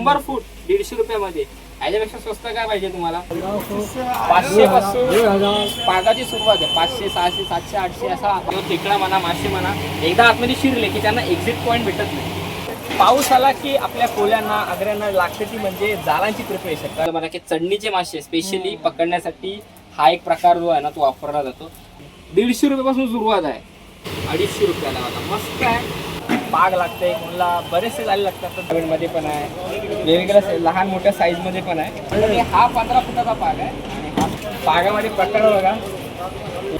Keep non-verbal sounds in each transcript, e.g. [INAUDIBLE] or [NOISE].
शंभर फूट दीडशे रुपयामध्ये. याच्यापेक्षा स्वस्त काय पाहिजे तुम्हाला? पाचशे पासून पागाची सुरुवात आहे. पाचशे सहाशे सातशे आठशे असा तो खेकडा म्हणा मासे म्हणा एकदा आतमध्ये शिरले की त्यांना एक्झिट पॉईंट भेटत नाही. पाऊस आला की आपल्या कोल्यांना आगऱ्यांना लागते ती म्हणजे जाळांची प्रिपरेशन कारण म्हणा की चढणीचे मासे स्पेशली पकडण्यासाठी हा एक प्रकार जो आहे ना तो वापरला जातो. दीडशे रुपयापासून सुरुवात आहे. अडीचशे रुपयाला मस्त आहे. पाग लागते कोणाला बरेचसे झाले लागतात. मध्ये पण आहे. वेगवेगळ्या लहान मोठ्या साईजमध्ये पण आहे. आणि हा पंधरा फुटाचा पाग आहे. आणि हा पागामध्ये प्रकार बघा.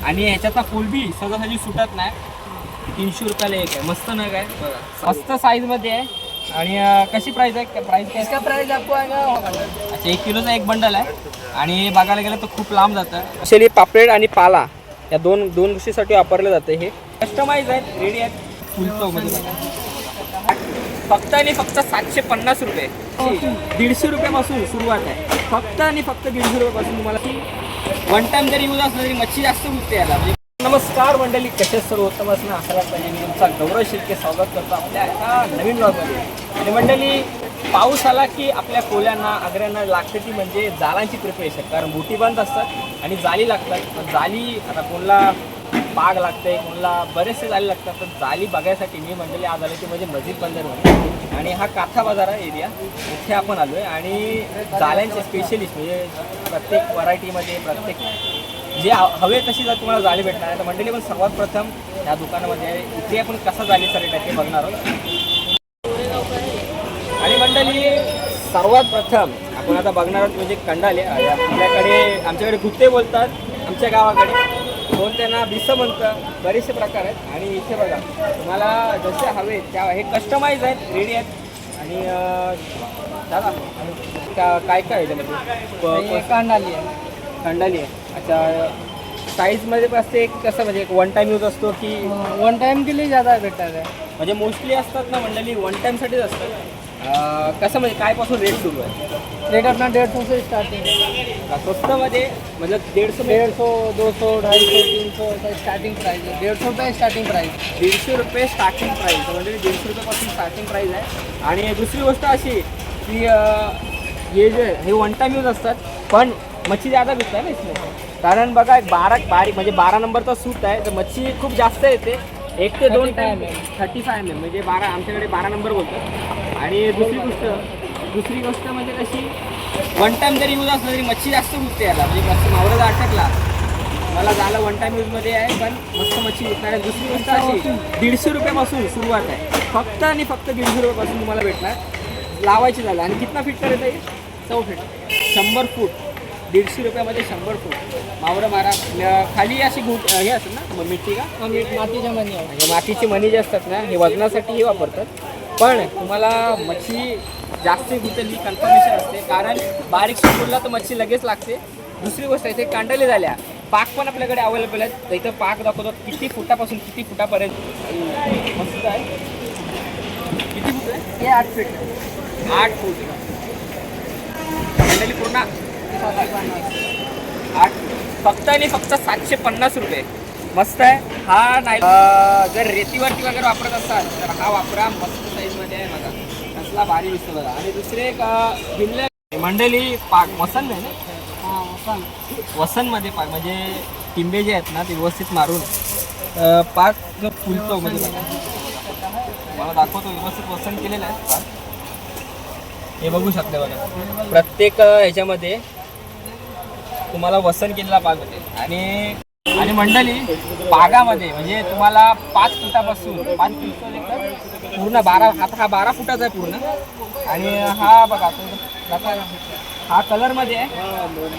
आणि ह्याच्याचा फुल बी सहजासहजी सुटत नाही. तीनशे रुपयाला एक आहे. मस्त नग आहे. बघा मस्त साईजमध्ये आहे. आणि कशी प्राइस आहे? प्राइस काय? इसका प्राइस आपको आएगा अच्छा एक किलोचा एक बंडल आहे. आणि बघायला गेलं तर खूप लांब जातं. असेली पापलेट आणि पाला. या दोन दोन गोष्टीसाठी वापरलं जातं हे. कस्टमाइज आहेत रेडी आहेत. फक्त आणि फक्त सातशे पन्नास रुपये. दीडशे रुपयापासून सुरुवात आहे. फक्त आणि फक्त दीडशे रुपयापासून तुम्हाला वन टाइम जरी यूज असलं तरी मच्छी जास्त उठते याला. नमस्कार मंडळी कसे सर्वोत्तम असणं? असायला पाहिजे मी तुमचा गौरव शिर्के स्वागत करतो आपल्या एका नवीन ब्लॉगमध्ये आणि मंडळी पाऊस आला की आपल्या कोल्यांना आगऱ्यांना लागते ती म्हणजे जाळांची प्रिपरेशन कारण बोटी बंद असतात आणि जाली लागतात. जाली आता कोणला बाग लागते कोणाला बरेचसे जाली लागतात. तर जाली बघायसाठी मी मंडळी आज आले की म्हणजे मस्जिद होते आणि हा काथा बाजार आहे एरिया इथे आपण आलो आहे आणि जाल्यांचे स्पेशलिस्ट म्हणजे प्रत्येक व्हरायटीमध्ये प्रत्येक जे हवे तशी जर तुम्हाला जाळी भेटणार आहे तर मंडळी पण सर्वात प्रथम या दुकानामध्ये आहे. इथे आपण कसा जाळीचा सरेट आहे ते बघणार आहोत. आणि मंडळी सर्वात प्रथम आपण आता बघणार आहोत म्हणजे कंडाले. आपल्याकडे आमच्याकडे गुत्ते बोलतात आमच्या गावाकडे. कोण त्यांना बिस म्हणतं बरेचसे प्रकार आहेत. आणि इथे बघा तुम्हाला जसे हवे त्या हे कस्टमाइज आहेत रेडी आहेत. आणि दादा का- काय काय आहे त्यामध्ये कांडाली है खंडाली आहे. अच्छा साईजमध्ये पण असते एक कसं म्हणजे एक वन टाईम यूज असतो की वन के लिए ज़्यादा बेटर है म्हणजे मोस्टली असतात ना मंडळी वन टाईमसाठीच असतात. कसं म्हणजे कायपासून रेट सुरू आहे? रेट अपना डेढ़ सौ से स्टार्टिंग है स्वस्तमध्ये म्हणजे दीडशे डेढ़ सौ दो सौ ढाई सौ तीन सौ ऐसा स्टार्टिंग प्राइस है डेढ़ सौ रुपये स्टार्टिंग प्राइस दीडशे रुपये स्टार्टिंग प्राईस म्हणजे दीडशे रुपयापासून स्टार्टिंग प्राईस आहे. आणि दुसरी गोष्ट अशी की अं, हे जे हे वन टाईम यूज असतात पण मच्छी जादा भेटत आहे ना इथले. कारण बघा एक बारा बारीक म्हणजे बारा नंबरचा सूट आहे तर मच्छी खूप जास्त येते. एक ते दोन 35 time. Thirty five M M म्हणजे बारा आमच्याकडे बारा नंबर बोलतात. आणि दुसरी गोष्ट दुसरी गोष्ट म्हणजे कशी वन टाईम जरी यूज असलं तरी मच्छी जास्त उठते याला. म्हणजे मस्त मावळा अटकला. मला झालं वन टाईम यूजमध्ये आहे पण मस्त मच्छी विकणार आहे. दुसरी गोष्ट अशी दीडशे रुपयापासून सुरुवात आहे. फक्त आणि फक्त दीडशे रुपयापासून तुम्हाला भेटणार. लावायची झालं. आणि कितना फीट करत आहे? सौ फीट शंभर फूट दीडशे रुपयामध्ये शंभर फूट. मावरं मारा. न- खाली अशी गुट हे असतं ना म- मिट्टी का? माती जमानी है म्हणजे मातीची मणी जे असतात ना हे वजनासाठी हे वापरतात. पण तुम्हाला मच्छी जास्त गुंतल ही कन्फर्मेशन असते. कारण बारीक शिकवला तर मच्छी लगेच लागते. दुसरी गोष्ट इथे कांडले झाल्या. पाक पण आपल्याकडे अवेलेबल आहेत. तर इथं पाक दाखवतो किती फुटापासून किती फुटापर्यंत. मस्त आहे. किती फूट आहे? ये आठ फीट. है आठ फूट. मंडळी पूर्ण आठ. फक्त आणि फक्त सातशे पन्नास रुपये. मस्त आहे. हा नाही. जर रेतीवरती वगैरे वापरत असाल तर हा वापरा. मस्त साईजमध्ये आहे बघा. कसला भारी दिसतो बघा. आणि दुसरे एक भिल्ले मंडळी पाक वसंत आहे ना? वसन वसंतमध्ये पाक म्हणजे टिंबे जे आहेत ना ते व्यवस्थित मारून पाक जो फुलतो म्हणजे मला दाखवतो व्यवस्थित वसंत केलेलं आहे. पाक हे बघू शकते बघा. प्रत्येक ह्याच्यामध्ये तुम्हाला वसन केलेला पाक भेटेल आणि आणि मंडळी पागामध्ये म्हणजे तुम्हाला पाच फुटापासून पाच फूट पूर्ण बारा आता हा बारा फुटाचा आहे पूर्ण. आणि हा बघा तो हा कलरमध्ये आहे.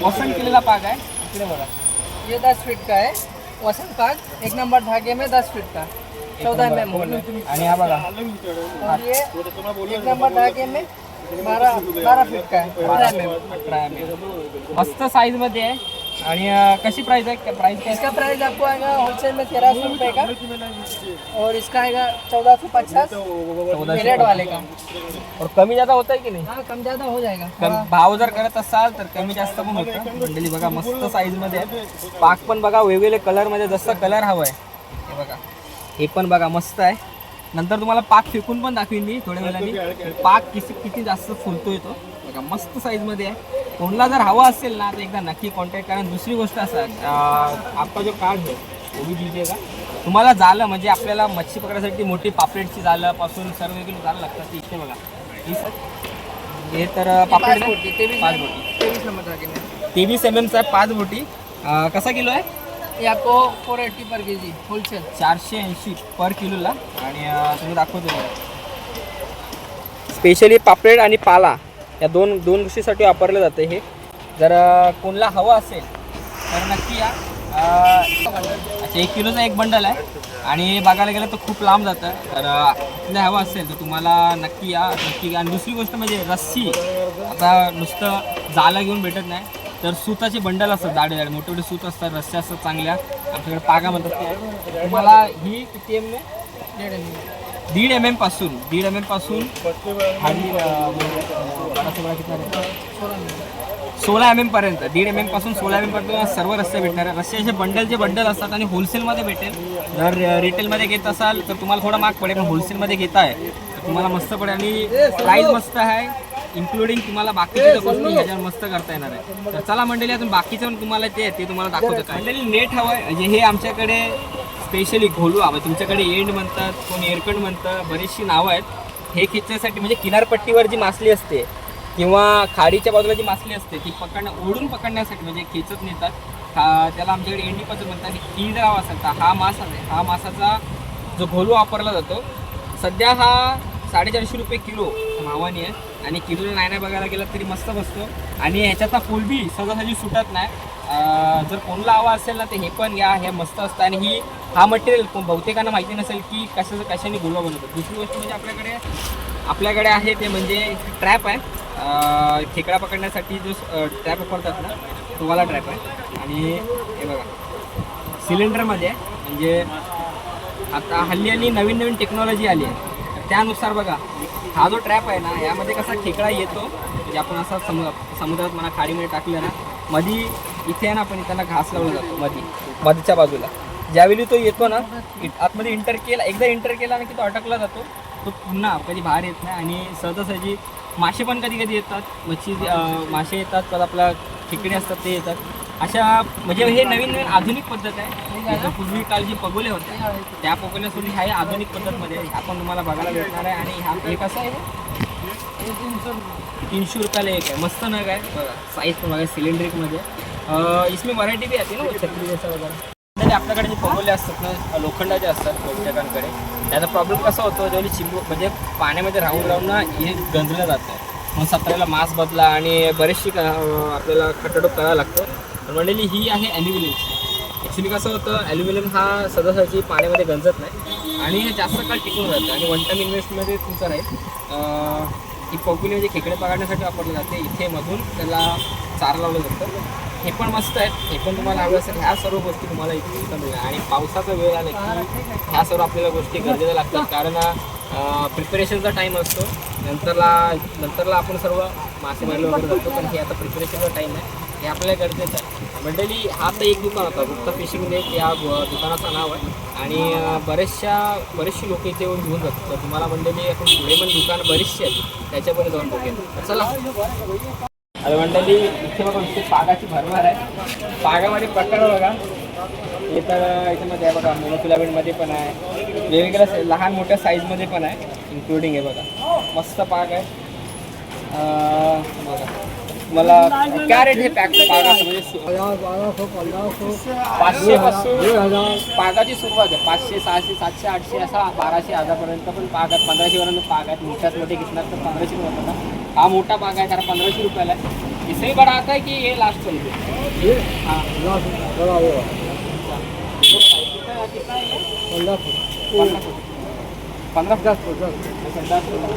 वसन केलेला पाक आहे. इकडे बघा. ये दस फीट का है वसंत पाक एक नंबर धागे में दस फीट का? चौदह एम एम आणि हा बघा. एक नंबर धागे में फीट है अठरा मस्त साईजमध्ये आहे. आणि अं, कशी प्राइस आहे? प्राइस काय? इसका प्राइस आपको आएगा होलसेल में तेरह सौ रुपये का और इसका आएगा चौदह सौ पचास चौदाशे रेड वाले का। और कमी जादा होत आहे की नाही? हाँ कम ज़्यादा हो जाएगा। कम- भाव जर करत असाल तर कमी जास्त पण होतं. मंडळी बघा मस्त साईजमध्ये आहे. पाक पण बघा वेगवेगळे कलरमध्ये जसं कलर हवं आहे हे बघा. हे पण बघा मस्त आहे. नंतर तुम्हाला पाक फेकून पण दाखवीन मी थोड्या वेळाने. पाक किती किती जास्त फुलतोय तो. बघा मस्त साईजमध्ये आहे. कोणाला जर हवा असेल ना तर एकदा नक्की कॉन्टॅक्ट करा. दुसरी गोष्ट असं अं, आपका जो कार्ड आहे तो भी दीजिए का तुम्हाला झालं म्हणजे आपल्याला मच्छी पकडायसाठी मोठी पापलेटची जाळं सर्व वेगळी जाळं लागतात ती इथे बघा. ही सर हे तर पापलेट पाच. बोटी तेवीस एम एमचा आहे पाच बोटी. कसा किलो आहे? ये आपको फोर एट्टी पर के जी होलसेल चारशे ऐंशी पर किलोला. आणि अं, तुम्ही दाखवतो स्पेशली पापलेट आणि पाला या दोन दोन गोष्टीसाठी वापरलं जातं हे. जर अं, कोणाला हवं असेल तर नक्की या. अं, अच्छा एक किलोचा एक बंडल आहे. आणि बघायला गेलं तर खूप लांब जातं. तर अं, आपल्याला हवं असेल तर तुम्हाला नक्की या नक्की या. आणि दुसरी गोष्ट म्हणजे रस्सी. आता नुसतं जाळं घेऊन भेटत नाही. तर सुताचे बंडल असतात जाडे जाडे मोठे मोठे सूत असतात रस्त्या असतात चांगल्या. आमच्याकडे पागा म्हणतात तुम्हाला ही किती एम एम दीड एम एमपासून दीड एम एमपासून खाली सोळा एम एम पर्यंत दीड एम एमपासून सोळा एम एम पर्यंत सर्व रस्ते भेटणार आहे रस्त्याचे बंडलचे बंडल असतात आणि होलसेलमध्ये भेटेल. जर रिटेलमध्ये घेत असाल तर तुम्हाला थोडा महाग पडेल पण होलसेलमध्ये घेताय तर तुम्हाला मस्त पडेल. आणि प्राईस मस्त आहे. इन्क्लुडिंग तुम्हाला बाकीच्या गोष्टी ह्याच्यावर मस्त करता येणार आहे. तर चला मंडळी अजून बाकीचं पण तुम्हाला ते ते तुम्हाला दाखवतो काय. मंडळी नेट हवं आहे. म्हणजे हे आमच्याकडे स्पेशली घोलू हवं तुमच्याकडे एंड म्हणतात कोण एअरकट म्हणतं बरीचशी नावं आहेत. हे खेचण्यासाठी म्हणजे किनारपट्टीवर जी मासली असते किंवा खाडीच्या बाजूला जी मासली असते ती पकडण्या ओढून पकडण्यासाठी म्हणजे खेचत नेतात. त्याला आमच्याकडे एंडी पद्धत म्हणतात हवा असेल. तर हा मास आहे. हा मासाचा जो घोलू वापरला जातो सध्या हा साडेचारशे रुपये किलो मावानी आहे. आणि किलोला नाही नाही बघायला गेला तरी मस्त बसतो. आणि ह्याच्यातला फुल बी सहजासहजी सुटत नाही. जर कोणाला हवा असेल ना तर हे पण घ्या हे मस्त असतं. आणि ही हा मटेरियल बहुतेकांना माहिती नसेल की कशाचं कशाने गुलवा बनवतो दुसरी गोष्ट म्हणजे आपल्याकडे आपल्याकडे आहे ते म्हणजे ट्रॅप आहे. खेकडा पकडण्यासाठी जो ट्रॅप वापरतात ना तो वाला ट्रॅप आहे. आणि हे बघा सिलेंडरमध्ये आहे. म्हणजे आता हल्ली हल्ली नवीन नवीन टेक्नॉलॉजी आली आहे. त्यानुसार बघा हा जो ट्रॅप आहे ना यामध्ये कसा खेकडा येतो म्हणजे आपण असा समु समुद्रात म्हणा खाडीमध्ये टाकलं ना मधी इथे आहे ना आपण त्यांना घास लावला जातो मधी मधीच्या बाजूला. ज्यावेळी तो येतो ना आतमध्ये इंटर केला एकदा इंटर केला ना की तो अटकला जातो तो पुन्हा कधी बाहेर येत नाही आणि सहजासहजी मासे पण कधी कधी येतात मच्छी मासे येतात तर आपला खेकडे असतात ते येतात. अशा म्हणजे हे नवीन नवीन आधुनिक पद्धत आहे. पूर्वी काल जे पगोले होते त्या पगोल्यासाठी ह्या आधुनिक पद्धतमध्ये आपण तुम्हाला बघायला भेटणार आहे. आणि ह्या एक असा आहे. तीनशे रुपयाला एक आहे. मस्त नग आहे. बघा साईज पण बघा सिलेंड्रिकमध्ये इसमें व्हरायटी बी येते ना छत्री जसं वगैरे. तरी आपल्याकडे जे पगोले असतात ना लोखंडाचे असतात पर्यटकांकडे त्याचा प्रॉब्लेम कसा होतो? जेवढी चिंबू म्हणजे पाण्यामध्ये राहून राहून ना हे गंजलं जातं. मग सतराला मास बदला आणि बरेचशी आपल्याला खटाटोप करावा लागतं. पण मंडळी ही आहे ॲल्युमिनियम. ॲक्च्युली कसं होतं ॲल्युमिनियम हा सहजासहजी पाण्यामध्ये गंजत नाही आणि हे जास्त काळ टिकून राहतं आणि वन टाईम इन्व्हेस्टमध्ये तुमचं राहील. ही पॉप्युलर म्हणजे खेकडे पकडण्यासाठी वापरलं जाते. इथे मधून त्याला चार लावलं जातं. हे पण मस्त आहेत. हे पण तुम्हाला हवं असेल. ह्या सर्व गोष्टी तुम्हाला इथे शिकायला आणि पावसाचा वेळ आला की ह्या सर्व आपल्याला गोष्टी गरजेच्या लागतात. कारण प्रिपरेशनचा टाईम असतो. नंतरला नंतरला आपण सर्व मासेमारी वगैरे करतो. पण हे आता प्रिपरेशनचा टाईम आहे. हे आपल्याला गरजेचं आहे. मंडळी हा तर एक दुकान होता गुप्ता फिशिंग नेट या दुकानाचं नाव आहे. आणि बरेचशा बरेचशी लोक इथे येऊन घेऊन जातात. तर तुम्हाला मंडळी आपण पुढे पण दुकान बरीचशी आहेत. त्याच्यापर्यंत जाऊन बघूया. चला. अरे मंडळी इथे बघा इथे पागाची भरभर आहे. पागामध्ये प्रकार बघा. हे तर याच्यामध्ये आहे बघा मोनोफिलामेंटमध्ये पण आहे. वेगवेगळ्या लहान मोठ्या साईजमध्ये पण आहे. इन्क्लुडिंग आहे बघा. मस्त पाग आहे. बघा. मला काय रेट हे पॅक पागाचं म्हणजे पाचशे पासून पागाची सुरुवात आहे. पाचशे सहाशे सातशे आठशे असा बाराशे हजारपर्यंत पण पाग आहेत. पंधराशे पर्यंत पाग आहेत. मोठ्यात मोठे घेतणार तर पंधराशे रुपये होता हा मोठा पाग आहे कारण पंधराशे रुपयाला आहे. इससे बडा आता है की ये लास्ट चल हाँ? पंधरा फूट पंधरा फूट फूट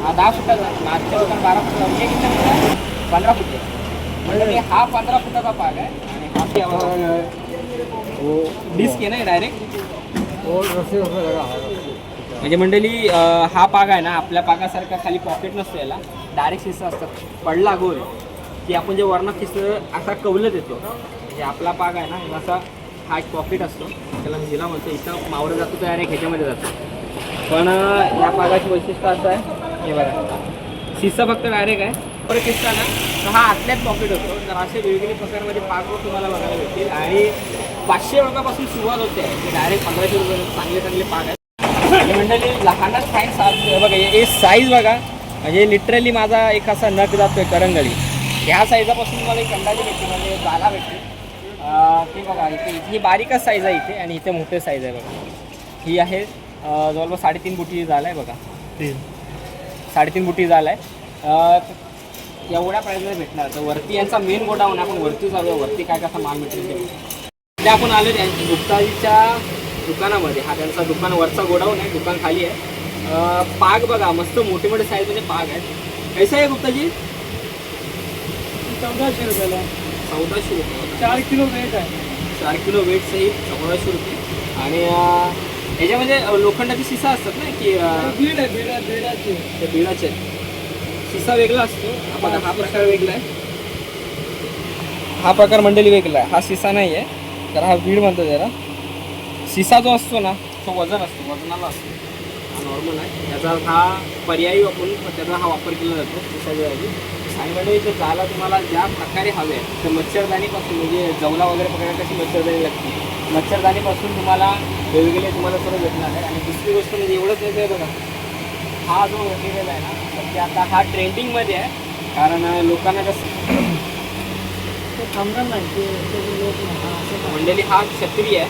हा दहा फुटाचा मागच्या दुकान बारा फूट हे फूट आहे? पंधरा फूट आहे. म्हणजे हा पंधरा फुटाचा पाग आहे आणि हा? डिस्क आहे ना डायरेक्ट म्हणजे मंडळी अं, हा पाग आहे ना आपल्या पागासारखा खाली पॉकेट नसतो याला. डायरेक्ट शिस्त असतात. पडला गोल. की आपण जे वर्ण खिसलं असा कवलं देतो म्हणजे आपला पाग आहे ना याला असा हा एक पॉकेट असतो. त्याला मी जिला म्हणतो इथं मावरं जातो तर डायरेक्ट ह्याच्यामध्ये जातो. पण अं, या पागाची वैशिष्ट्य असं आहे. हे बघा. शिस्सा फक्त डायरेक्ट आहे. परत किस्सा ना तर हा आतल्यात पॉकेट होतो. तर असे वेगवेगळे प्रकारमध्ये पाक तुम्हाला बघायला भेटतील. आणि पाचशे रुपयापासून सुरुवात होते. की डायरेक्ट पंधराशे रुपये चांगले चांगले पाक आहेत. मंडळी लहानच साईज बघा हे साईज बघा. म्हणजे लिटरली माझा एक असा नख जातोय करंगळी. ह्या साईजापासून तुम्हाला एक अंदाजे भेटते म्हणजे जागा भेटते ते बघा इथे ही बारीकच साईज आहे इथे आणि इथे मोठे साईज आहे बघा. ही आहे जवळपास साडेतीन बुटी झाला आहे बघा साडेतीन बुटी झाला आहे एवढ्या प्राईजमध्ये भेटणार. तर वरती यांचा मेन गोडाऊन आपण वरती जाऊया वरती काय कसा माल भेटेल ते आपण आलो त्यांच्या गुप्ताजीच्या दुकानामध्ये. हा त्यांचा दुकान वरचा गोडाऊन आहे. दुकान खाली आहे. पाग बघा. मस्त मोठे मोठे साईजमध्ये पाग आहेत. कैसा आहे गुप्ताजी? चौदाशे रुपयाला. चौदाशे रुपये. चार किलो वेट आहे. चार किलो वेट सहित चौदाशे रुपये. आणि याच्यामध्ये लोखंडाची शिसा असतात ना की बीड आहे. बीड बीडाचे. ते बिळाचे शिसा वेगळा असतो. आपण हा प्रकार वेगळा आहे हा प्रकार मंडळी वेगळा आहे हा शिसा नाही आहे तर हा बीड म्हणतो जरा. शिसा जो असतो ना तो वजन असतो. वजनाला असतो. हा नॉर्मल आहे. त्याचा हा पर्यायी वापरून त्याचा हा वापर केला जातो. शिसाच्या आणि म्हणजे ते. जायला तुम्हाला ज्या प्रकारे हवे आहे तर मच्छरदाणीपासून म्हणजे जवला वगैरे पकडायला कशी मच्छरदाणी लागते. मच्छरदाणीपासून तुम्हाला वेगवेगळे तुम्हाला सर्व भेटणार आहे. आणि दुसरी गोष्ट म्हणजे एवढंच नाही आहे बघा. हा जो मटेरियल आहे ना तर ते आता हा ट्रेंडिंगमध्ये आहे. कारण लोकांना कसं थांबणार नाही ते ते लोक हा, असं. मंडळी हा क्षत्रिय आहे.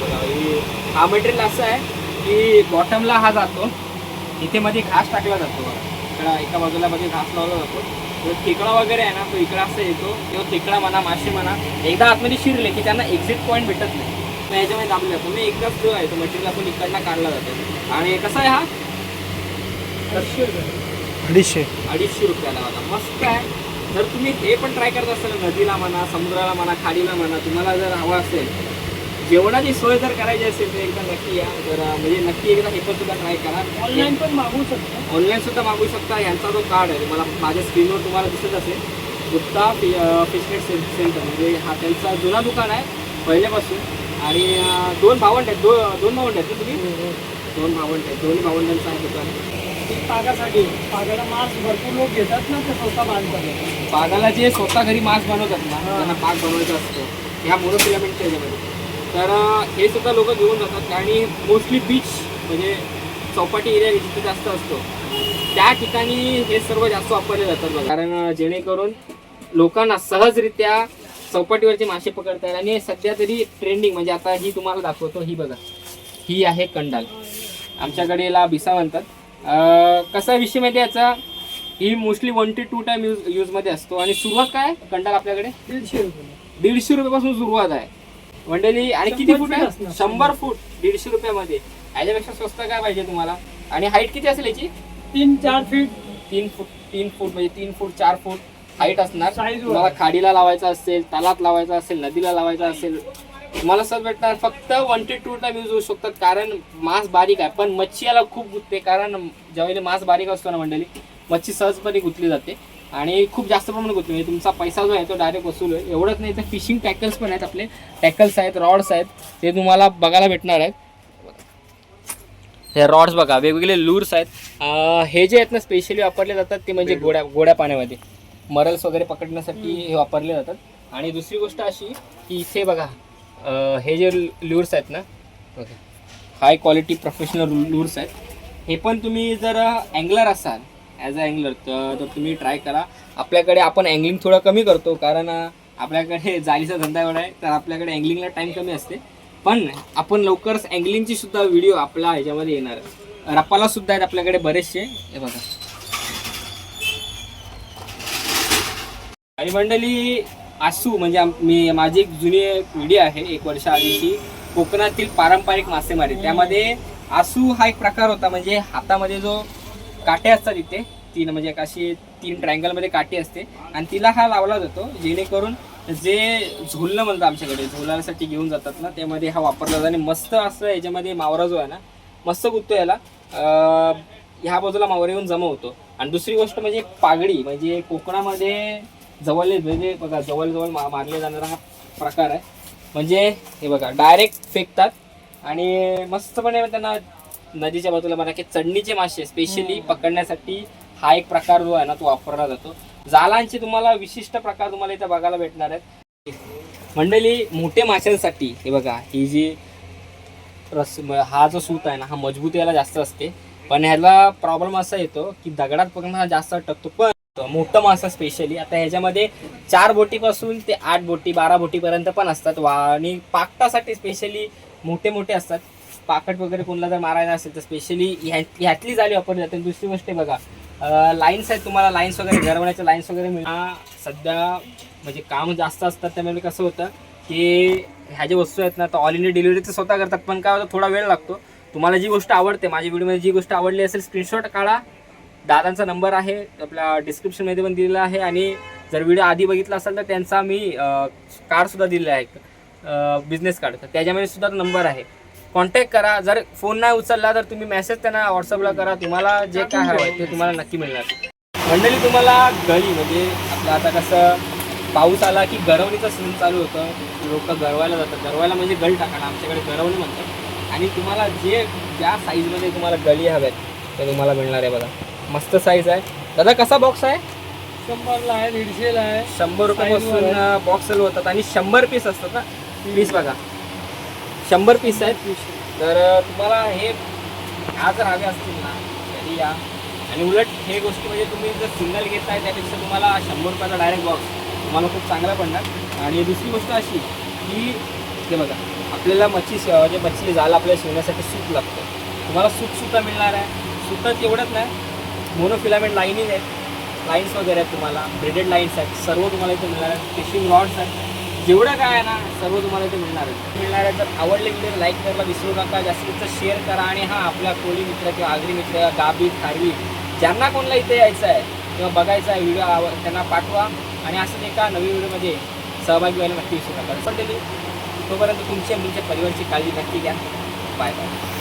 बघा, हे- हा मटेरियल असं आहे की बॉटमला हा जातो इथे मध्ये घास टाकला जातो. बघा इकडं एका बाजूला मध्ये घास लावला जातो. तो खेकडा वगैरे आहे ना तो इकडं असं येतो तो खेकडा म्हणा मासे म्हणा एकदा आतमध्ये शिरले की त्यांना एक्झिट पॉईंट भेटत नाही. मग याच्यामध्ये दाबले जातो. मी एकदाच जो आहे तो मटेरियल आपण इकडनं काढला जातो. आणि कसा आहे हा? अडीचशे अडीचशे रुपयाला बघा. मस्त आहे. जर तुम्ही हे पण ट्राय करत असाल नदीला म्हणा समुद्राला म्हणा खाडीला म्हणा तुम्हाला जर हवं असेल जेवणाची सोय जर करायची असेल तर एकदा नक्की या. जर म्हणजे नक्की एकदा हे पण सुद्धा ट्राय करा. ऑनलाईन पण मागवू शकतो. ऑनलाईन सुद्धा मागू शकता. यांचा जो कार्ड आहे मला माझ्या स्क्रीनवर तुम्हाला दिसत असेल. गुप्ता फि फिशनेट से सेंटर म्हणजे हा त्यांचा जुना दुकान आहे पहिल्यापासून. आणि दोन भावंड आहेत. दो दोन भावंड आहेत ना तुम्ही? दोन भावंड आहेत. दोन्ही भावंडांचं आहे दुकान ती पागासाठी. पागाला मांस भरपूर लोक घेतात ना ते स्वतः बांधतात. पागाला जे स्वतः घरी मांस बनवतात ना त्यांना पाक बनवायचा असतो ह्या मोनोफिलामेंटच्या याच्यामध्ये तर अं, हे सुद्धा लोक घेऊन जातात. आणि मोस्टली बीच म्हणजे चौपाटी एरिया जिथे जास्त असतो. त्या ठिकाणी हे सर्व जास्त वापरले जातात बघा. कारण अं, जेणेकरून लोकांना सहजरित्या चौपाटीवरचे मासे पकडता येईल आणि सध्या तरी ट्रेंडिंग म्हणजे आता ही तुम्हाला दाखवतो ही बघा. ही आहे कंडाल. आमच्याकडे याला बिसा म्हणतात. कसा विषय माहिती याचा? ही mostly one two two time use यूजमध्ये असतो. आणि सुरुवात काय? कंडाल आपल्याकडे? दीडशे रुपये. दीडशे रुपयापासून सुरुवात आहे. मंडळी आणि किती फूट आहे. शंभर फूट. दीडशे रुपयामध्ये. याच्यापेक्षा स्वस्त काय पाहिजे तुम्हाला? आणि हाईट किती असेल याची? तीन चार फीट तीन फूट तीन फूट म्हणजे तीन फूट चार फूट हाईट असणार. तुम्हाला खाडीला लावायचा असेल तलात लावायचा असेल नदीला लावायचा असेल तुम्हाला सहज भेटणार फक्त वन ते टू टाइम यूज होऊ शकतात. कारण मांस बारीक आहे. पण मच्छी याला खूप गुंतते. कारण ज्यावेळी मांस बारीक असतो ना मंडळी मच्छी सहजपणे गुंतली जाते. आणि खूप जास्त प्रमाणात गुंतली म्हणजे तुमचा पैसा जो आहे तो डायरेक्ट वसूल आहे एवढंच नाही तर फिशिंग टॅकल्स पण आहेत आपले. टॅकल्स आहेत रॉड्स आहेत. ते तुम्हाला बघायला भेटणार आहेत. हे रॉड्स बघा. वेगवेगळे लूर्स आहेत. हे जे आहेत ना स्पेशली वापरले जातात ते म्हणजे गोड्या गोड्या पाण्यामध्ये. मरल्स वगैरे पकडण्यासाठी हे वापरले जातात. आणि दुसरी गोष्ट अशी की इथे बघा. हे जे लूर्स आहेत ना okay. High quality professional lures आहेत. हे पण तुम्ही जर अँगलर असाल ॲज अ अँगलर तर तुम्ही ट्राय करा. आपल्याकडे आपण अँगलिंग थोडं कमी करतो कारण आपल्याकडे [LAUGHS] जाळीचा धंदा एवढा आहे तर आपल्याकडे अँगलिंगला टाईम कमी असते. पण आपण लवकरच अँगलिंगची सुद्धा व्हिडिओ आपला ह्याच्यामध्ये येणार रप्पाला सुद्धा आहेत आपल्याकडे बरेचसे. हे बघा. आणि मंडळी आसू म्हणजे मी माझी एक जुनी व्हिडिओ आहे एक वर्ष आधीची. कोकणातील पारंपरिक मासेमारी. त्यामध्ये आसू हा एक प्रकार होता म्हणजे हातामध्ये जो काटे असतात इथे तीन म्हणजे अशी तीन ट्रायंगलमध्ये काठी असते. आणि तिला हा लावला जातो जेणेकरून जे झुलणं म्हणतात आमच्याकडे झुलासाठी घेऊन जातात ना त्यामध्ये हा वापरला जातो. आणि मस्त असं याच्यामध्ये मावरा जो आहे ना मस्त गुत्तो याला. ह्या बाजूला मावरा येऊन जमा होतो. आणि दुसरी गोष्ट म्हणजे पागडी म्हणजे कोकणामध्ये जवळ म्हणजे बघा जवळ जवळ मा मारले जाणारा हा प्रकार आहे. म्हणजे हे बघा डायरेक्ट फेकतात आणि मस्तपणे त्यांना नदीच्या बाजूला म्हणा की चढणीचे मासे स्पेशली पकडण्यासाठी हा एक प्रकार जो आहे ना तो वापरला जातो. जालांचे तुम्हाला विशिष्ट प्रकार तुम्हाला इथे बघायला भेटणार आहेत. मंडळी मोठे माशांसाठी हे बघा ही जी रस हा जो सूत आहे ना हा मजबूत याला जास्त असते. पण ह्याला प्रॉब्लेम असा येतो की दगडात पकडणं हा जास्त टकतो पण मोठं मासा स्पेशली आता ह्याच्यामध्ये चार बोटीपासून ते आठ बोटी बारा बोटीपर्यंत पण असतात. वा आणि पाकटासाठी स्पेशली मोठे मोठे असतात. पाकट वगैरे कोणाला जर मारायला असेल तर स्पेशली ह्या ह्यातली जाळी वापरली जाते. आणि दुसरी गोष्ट आहे बघा लाईन्स आहेत तुम्हाला लाईन्स वगैरे गरवण्याच्या लाईन्स वगैरे मिळणार सध्या म्हणजे काम जास्त असतात त्यामुळे कसं होतं की ह्या ज्या वस्तू आहेत ना तर ऑल इंडिया डिलिव्हरी तर स्वतः करतात. पण काय होतं थोडा वेळ लागतो. तुम्हाला जी गोष्ट आवडते माझ्या व्हिडिओमध्ये जी गोष्ट आवडली असेल स्क्रीनशॉट काढा. दादांचा नंबर आहे आपल्या डिस्क्रिप्शनमध्ये पण दिलेला आहे आणि जर व्हिडिओ आधी बघितला असेल तर त्यांचा मी कार्डसुद्धा दिलेला आहे. बिझनेस कार्ड तर त्याच्यामध्ये सुद्धा नंबर आहे. कॉन्टॅक्ट करा. जर फोन नाही उचलला तर तुम्ही मेसेज त्यांना व्हॉट्सअपला करा. तुम्हाला जे काय हवं आहे ते तुम्हाला नक्की मिळणार. मंडळी तुम्हाला गळी म्हणजे आपलं आता कसं पाऊस आला की गरवणीचं सीझन चालू होतं. लोक गरवायला जातात. गरवायला म्हणजे गळ टाकणं. आमच्याकडे गरवणी म्हणतात. आणि तुम्हाला जे ज्या साईजमध्ये तुम्हाला गळी हव्यात ते तुम्हाला मिळणार आहे बघा. मस्त साईज आहे. दादा कसा बॉक्स आहे? शंभरला आहे दीडशेला आहे. शंभर रुपयापासून बॉक्स चालू होतात आणि शंभर पीस असतात ना? पीस बघा. शंभर पीस आहेत. तर तुम्हाला हे ह्या जर हवे असतील ना तरी या. आणि उलट हे गोष्टी म्हणजे तुम्ही जर सिंगल घेताय त्यापेक्षा तुम्हाला शंभर रुपयाचा डायरेक्ट बॉक्स तुम्हाला खूप चांगला पडणार. आणि दुसरी गोष्ट अशी की हे बघा आपल्याला मच्छी म्हणजे मच्छी जाल आपल्याला शिवण्यासाठी सूप लागतं. तुम्हाला सूपसुद्धा मिळणार आहे. सुतात एवढंच नाही. मोनोफिलामेंट लाईनिंग आहेत. लाईन्स वगैरे आहेत तुम्हाला ब्रेडेड लाईन्स आहेत. सर्व तुम्हाला इथे मिळणार आहेत. फिशिंग रॉड्स आहेत. जेवढं काय आहे ना सर्व तुम्हाला इथे मिळणार आहे मिळणार आहे तर आवडले व्हिडिओ लाईक करायला विसरू नका. जास्तीत जास्त शेअर करा आणि हां आपल्या कोळी मित्र किंवा आगरी मित्र गाबी खारवी ज्यांना कोणाला इथे यायचं आहे किंवा बघायचा आहे व्हिडिओ आव त्यांना पाठवा. आणि असंच एका नवीन व्हिडिओमध्ये सहभागी व्हायला नक्की विसरू नका. पण तोपर्यंत तुमची आणि तुमच्या परिवारची काळजी नक्की घ्या. Bye bye